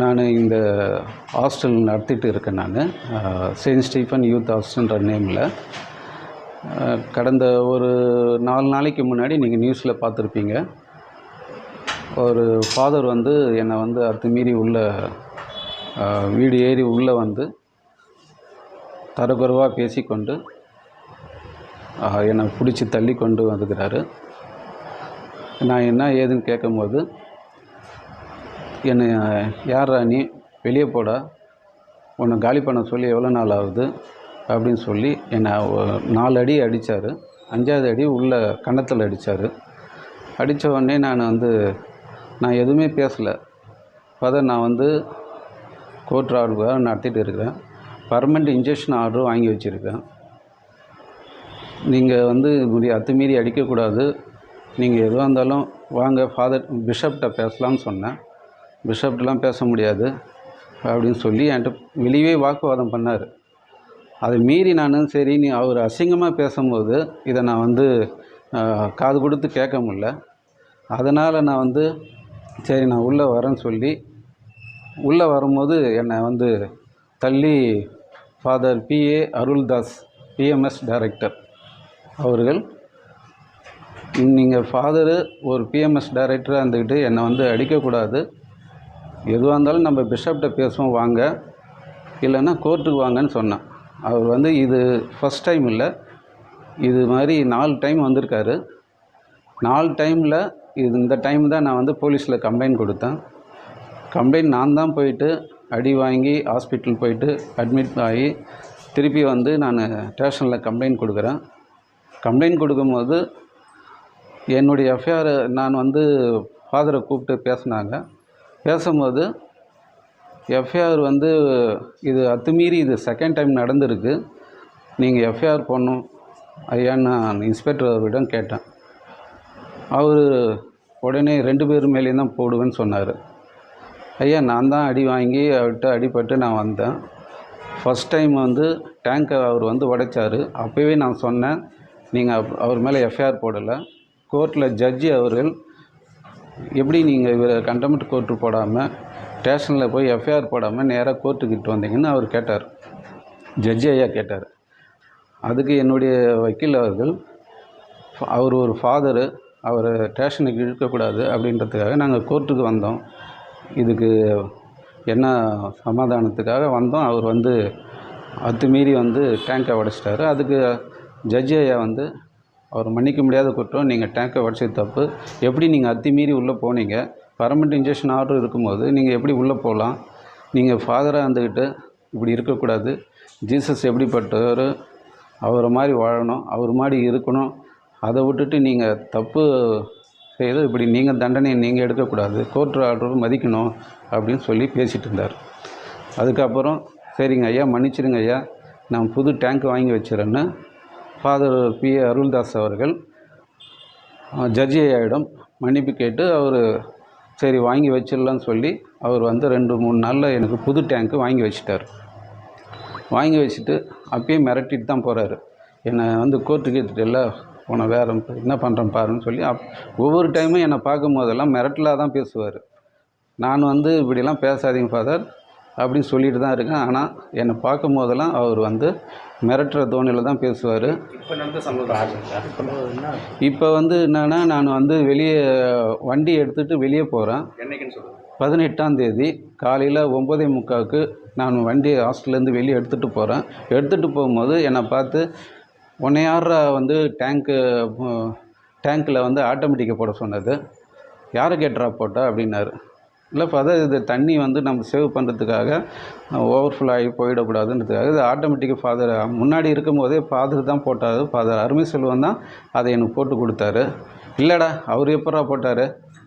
நான் இந்த ஹாஸ்டல் நடத்திட்டு இருக்கேன் நான். செயின்ட் ஸ்டீஃபன் யூத் ஹாஸ்டல்ன்ற நேமில். கடந்த ஒரு நாலு நாளைக்கு முன்னாடி நீங்கள் நியூஸில் பார்த்துருப்பீங்க. ஒரு ஃபாதர் வந்து என்னை வந்து அத்துமீறி உள்ள வீடு ஏறி உள்ளே வந்து தரக்குறைவாக பேசிக்கொண்டு என்னை பிடிச்சி தள்ளி கொண்டு வந்துக்கிறாரு. நான் என்ன ஏதுன்னு கேட்கும்போது என்னை யார் நீ? வெளியே போடா. உன்னை காலி பண்ண சொல்லி எவ்வளோ நாள் ஆகுது? அப்படின்னு சொல்லி என்னை நாலு அடி அடித்தார் அஞ்சாவது அடி உள்ள கன்னத்தில் அடித்தார் அடித்த உடனே நான் வந்து நான் எதுவுமே பேசலை. ஃபதர் நான் வந்து கோர்ட் ஆர்டர் நடத்திட்டு இருக்கிறேன். பர்மனெண்ட் இன்ஜெக்ஷன் ஆர்டரும் வாங்கி வச்சுருக்கேன். நீங்கள் வந்து இப்படி அத்துமீறி அடிக்கக்கூடாது. நீங்கள் எதுவாக இருந்தாலும் வாங்க. ஃபாதர் பிஷப்கிட்ட பேசலாம்னு சொன்னேன். பிஷப்டெலாம் பேச முடியாது அப்படின்னு சொல்லி என்கிட்ட வெளியே வாக்குவாதம் பண்ணார். அதை மீறி நான் சரி நீ அவர் அசிங்கமாக பேசும்போது இதை நான் வந்து காது கொடுத்து கேட்க முடில அதனால் நான் வந்து சரி நான் உள்ளே வரேன்னு சொல்லி உள்ளே வரும்போது என்னை வந்து தள்ளி father PA Aruldas BMS director அவர்கள் நீங்கள் ஃபாதரு ஒரு பிஎம்எஸ் டைரக்டராக இருந்துக்கிட்டு என்னை வந்து அடிக்கக்கூடாது. எதுவாக இருந்தாலும் நம்ம பிஷப்கிட்ட பேசுவோம் வாங்க. இல்லைன்னா கோர்ட்டுக்கு வாங்கன்னு சொன்னேன். அவர் வந்து இது ஃபஸ்ட் டைம் இல்லை. இது மாதிரி நாலு டைம் வந்திருக்காரு. நாலு டைமில் இது இந்த டைம் தான் நான் வந்து போலீஸில் கம்ப்ளைண்ட் கொடுத்தேன். கம்ப்ளைண்ட் நான் தான் போயிட்டு அடி வாங்கி ஹாஸ்பிட்டல் போயிட்டு அட்மிட் ஆகி திருப்பி வந்து நான் ஸ்டேஷனில் கம்ப்ளைண்ட் கொடுக்குறேன். கம்ப்ளைண்ட் கொடுக்கும்போது என்னுடைய எஃப்ஐஆர் நான் வந்து ஃபாதரை கூப்பிட்டு பேசினாங்க. பேசும்போது எஃப்ஐஆர் வந்து இது அத்துமீறி இது செகண்ட் டைம் நடந்திருக்கு. நீங்கள் எஃப்ஐஆர் போடணும். ஐயான்னு நான் இன்ஸ்பெக்டர் அவரிடம் கேட்டேன். அவர் உடனே ரெண்டு பேர் மேலேயும் தான் போடுவேன்னு சொன்னார். ஐயா நான் தான் அடி வாங்கி அவர்கிட்ட அடிபட்டு நான் வந்தேன். ஃபஸ்ட் டைம் வந்து டேங்கை அவர் வந்து உடைச்சார். அப்போவே நான் சொன்னேன் நீங்கள் அவர் மேலே எஃப்ஐஆர் போடலை. கோர்ட்டில் ஜட்ஜி அவர்கள் எப்படி நீங்கள் இவரை கண்டமெண்ட் கோர்ட்டு போடாமல் ஸ்டேஷனில் போய் எஃப்ஐஆர் போடாமல் நேராக கோர்ட்டுக்கிட்டு வந்தீங்கன்னு அவர் கேட்டார். ஜட்ஜி ஐயா கேட்டார். அதுக்கு என்னுடைய வக்கீல் அவர்கள் அவர் ஒரு ஃபாதரு அவரை ஸ்டேஷனுக்கு இழுக்கக்கூடாது அப்படின்றதுக்காக நாங்கள் கோர்ட்டுக்கு வந்தோம். இதுக்கு என்ன சமாதானத்துக்காக வந்தோம். அவர் வந்து அத்துமீறி வந்து டேங்கை உடைச்சிட்டாரு. அதுக்கு ஜட்ஜி ஐயா வந்து அவர் மன்னிக்க முடியாத குற்றம் நீங்கள் டேங்கை உடச்சது தப்பு. எப்படி நீங்கள் அத்திமீறி உள்ளே போனீங்க? பர்மனெண்ட் இன்ஜெக்ஷன் ஆர்டர் இருக்கும்போது நீங்கள் எப்படி உள்ளே போகலாம் நீங்கள் ஃபாதராக இருந்துக்கிட்டு இப்படி இருக்கக்கூடாது. ஜீசஸ் எப்படிப்பட்டவர்? அவரை மாதிரி வாழணும் அவர் மாதிரி இருக்கணும். அதை விட்டுட்டு நீங்கள் தப்பு செய்து இப்படி நீங்கள் தண்டனையை நீங்கள் எடுக்கக்கூடாது. கோர்ட் ஆர்டர் மதிக்கணும் அப்படின்னு சொல்லி பேசிகிட்டு இருந்தார். அதுக்கப்புறம் சரிங்க ஐயா மன்னிச்சிடுங்க ஐயா. நான் புது டேங்க் வாங்கி வச்சுறேன்னு ஃபாதர் பி அருள்தாஸ் அவர்கள் ஜட்ஜி ஐயாவிடம் மன்னிப்பு கேட்டு அவர் சரி வாங்கி வச்சிடலான்னு சொல்லி அவர் வந்து ரெண்டு மூணு நாளில் எனக்கு புது டேங்க்கு வாங்கி வச்சிட்டார். வாங்கி வச்சுட்டு அப்பயே மிரட்டிட்டு தான் போகிறாரு என்னை வந்து கோர்ட்டுக்கு எல்லாம் உன்னை வேறு என்ன பண்ணுறேன் பாருன்னு சொல்லி அப் ஒவ்வொரு டைமும் என்னை பார்க்கும் போதெல்லாம் மிரட்டலாக தான் பேசுவார். நான் வந்து இப்படிலாம் பேசாதீங்க ஃபாதர் அப்படின்னு சொல்லிட்டு தான் இருக்கேன். ஆனால் என்னை பார்க்கும் போதெல்லாம் அவர் வந்து மிரட்டுற தோணியில் தான் பேசுவார். இப்போ வந்து என்னென்னா நான் வந்து வெளியே வண்டி எடுத்துகிட்டு வெளியே போகிறேன் என்னைக்குன்னு சொல்லுங்கள் பதினெட்டாம் தேதி காலையில் ஒம்பதே முக்காவுக்கு நான் வண்டி ஹாஸ்டல்லேருந்து வெளியே எடுத்துகிட்டு போகிறேன் எடுத்துகிட்டு போகும்போது என்னை பார்த்து உன்னை யாரா வந்து டேங்க்கு டேங்க்கில் வந்து ஆட்டோமேட்டிக்கை போட சொன்னது? யாரை கேட்டுறா போட்டா? அப்படின்னாரு. இல்லை ஃபாதர் இது தண்ணி வந்து நம்ம சேவ் பண்ணுறதுக்காக ஓவர்ஃபுல் ஆகி போயிடக்கூடாதுன்றதுக்காக இது ஆட்டோமேட்டிக்காக ஃபாதர் முன்னாடி இருக்கும்போதே ஃபாதர் தான் போட்டார். ஃபாதர் அருமை செல்வம் தான் அதை எனக்கு போட்டு கொடுத்தாரு. இல்லைடா அவர் எப்படா போட்டார்?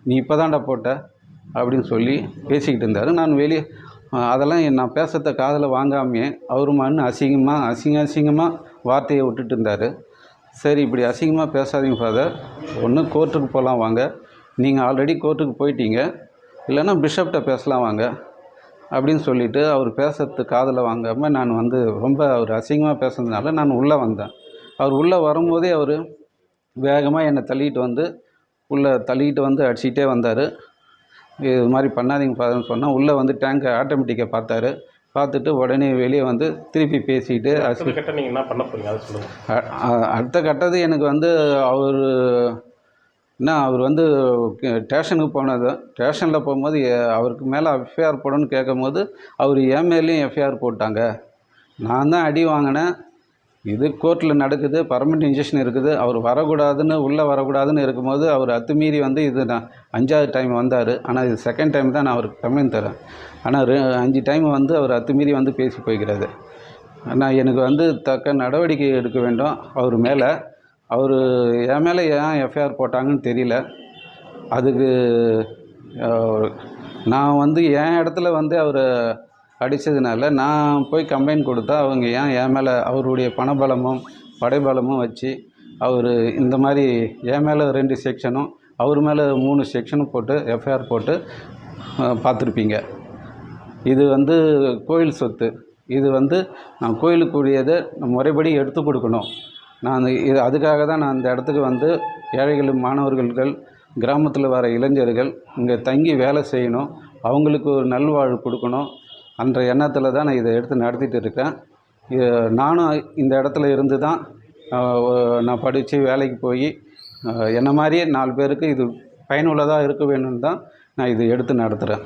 நீ இப்போ தான்டா போட்ட? அப்படின்னு சொல்லி பேசிக்கிட்டு இருந்தார். நான் வெளியே அதெல்லாம் நான் பேசுகிறத காதில் வாங்காமையே அவர் மண்ணு அசிங்கமாக அசிங்க அசிங்கமாக வார்த்தையை விட்டுட்டு இருந்தார். சரி இப்படி அசிங்கமாக பேசாதீங்க ஃபாதர் ஒன்று கோர்ட்டுக்கு போகலாம் வாங்க. நீங்கள் ஆல்ரெடி கோர்ட்டுக்கு போயிட்டீங்க. இல்லைன்னா பிஷப்கிட்ட பேசலாம் வாங்க அப்படின்னு சொல்லிட்டு அவர் பேசுறது காதில் வாங்காமல் நான் வந்து ரொம்ப அவர் அசிங்கமாக பேசுனதுனால நான் உள்ளே வந்தேன். அவர் உள்ளே வரும்போதே அவர் வேகமாக என்னை தள்ளிட்டு வந்து உள்ளே தள்ளிட்டு வந்து அடிச்சிட்டே வந்தார். இது மாதிரி பண்ணாதீங்க ஃபாதர்னு சொன்னால் உள்ளே வந்து டேங்கை ஆட்டோமேட்டிக்கை பார்த்தாரு. பார்த்துட்டு உடனே வெளியே வந்து திருப்பி பேசிட்டு அடுத்த கட்ட நீங்கள் என்ன பண்ண அ- அடுத்த கட்டது எனக்கு வந்து அவர் என்ன அவர் வந்து ஸ்டேஷனுக்கு போனது. ஸ்டேஷனில் போகும்போது அவருக்கு மேலே எஃப்ஐஆர் போடணும்னு கேட்கும்போது அவர் என் மேலேயும் எஃப்ஐஆர் போட்டாங்க. நான் தான் அடி வாங்கினேன். இது கோர்ட்டில் நடக்குது பர்மனெண்ட் இன்ஜெக்ஷன் இருக்குது. அவர் வரக்கூடாதுன்னு உள்ளே வரக்கூடாதுன்னு இருக்கும்போது அவர் அத்துமீறி வந்து இது நான் அஞ்சாவது டைம் வந்தார். ஆனால் இது செகண்ட் டைம் தான் நான் அவருக்கு கம்ப்ளைண்ட் தரேன். ஆனால் ரெ அஞ்சு டைம் வந்து அவர் அத்துமீறி வந்து பேசி போய்க்கிறாரு. ஆனால் எனக்கு வந்து தக்க நடவடிக்கை எடுக்க வேண்டும். அவர் மேலே அவர் என் மேலே ஏன் எஃப்ஐஆர் போட்டாங்கன்னு தெரியல. அதுக்கு நான் வந்து என் இடத்துல வந்து அவர் அடித்ததுனால நான் போய் கம்ப்ளைண்ட் கொடுத்தா அவங்க ஏன் என் மேலே அவருடைய பணபலமும் படைபலமும் வச்சு அவர் இந்த மாதிரி என் மேலே ரெண்டு செக்ஷனும் அவர் மேலே மூணு செக்ஷனும் போட்டு எஃப்ஐஆர் போட்டு பார்த்துருப்பீங்க. இது வந்து கோயில் சொத்து. இது வந்து நான் கோயிலுக்குரியதை முறைப்படி எடுத்து கொடுக்கணும். நான் இது அதுக்காக தான் நான் அந்த இடத்துக்கு வந்து ஏழைகள் மாணவர்கள் கிராமத்தில் வர இளைஞர்கள் இங்கே தங்கி வேலை செய்யணும். அவங்களுக்கு ஒரு நல்வாழ்வு கொடுக்கணும். என்ற எண்ணத்தில் தான் நான் இதை எடுத்து நடத்திட்டு இருக்கேன். இது நானும் இந்த இடத்துல இருந்து தான் நான் படித்து வேலைக்கு போய் என்னை என்ன மாதிரியே நாலு பேருக்கு இது பயனுள்ளதாக இருக்க வேணும்னு தான் நான் இதை எடுத்து நடத்துகிறேன்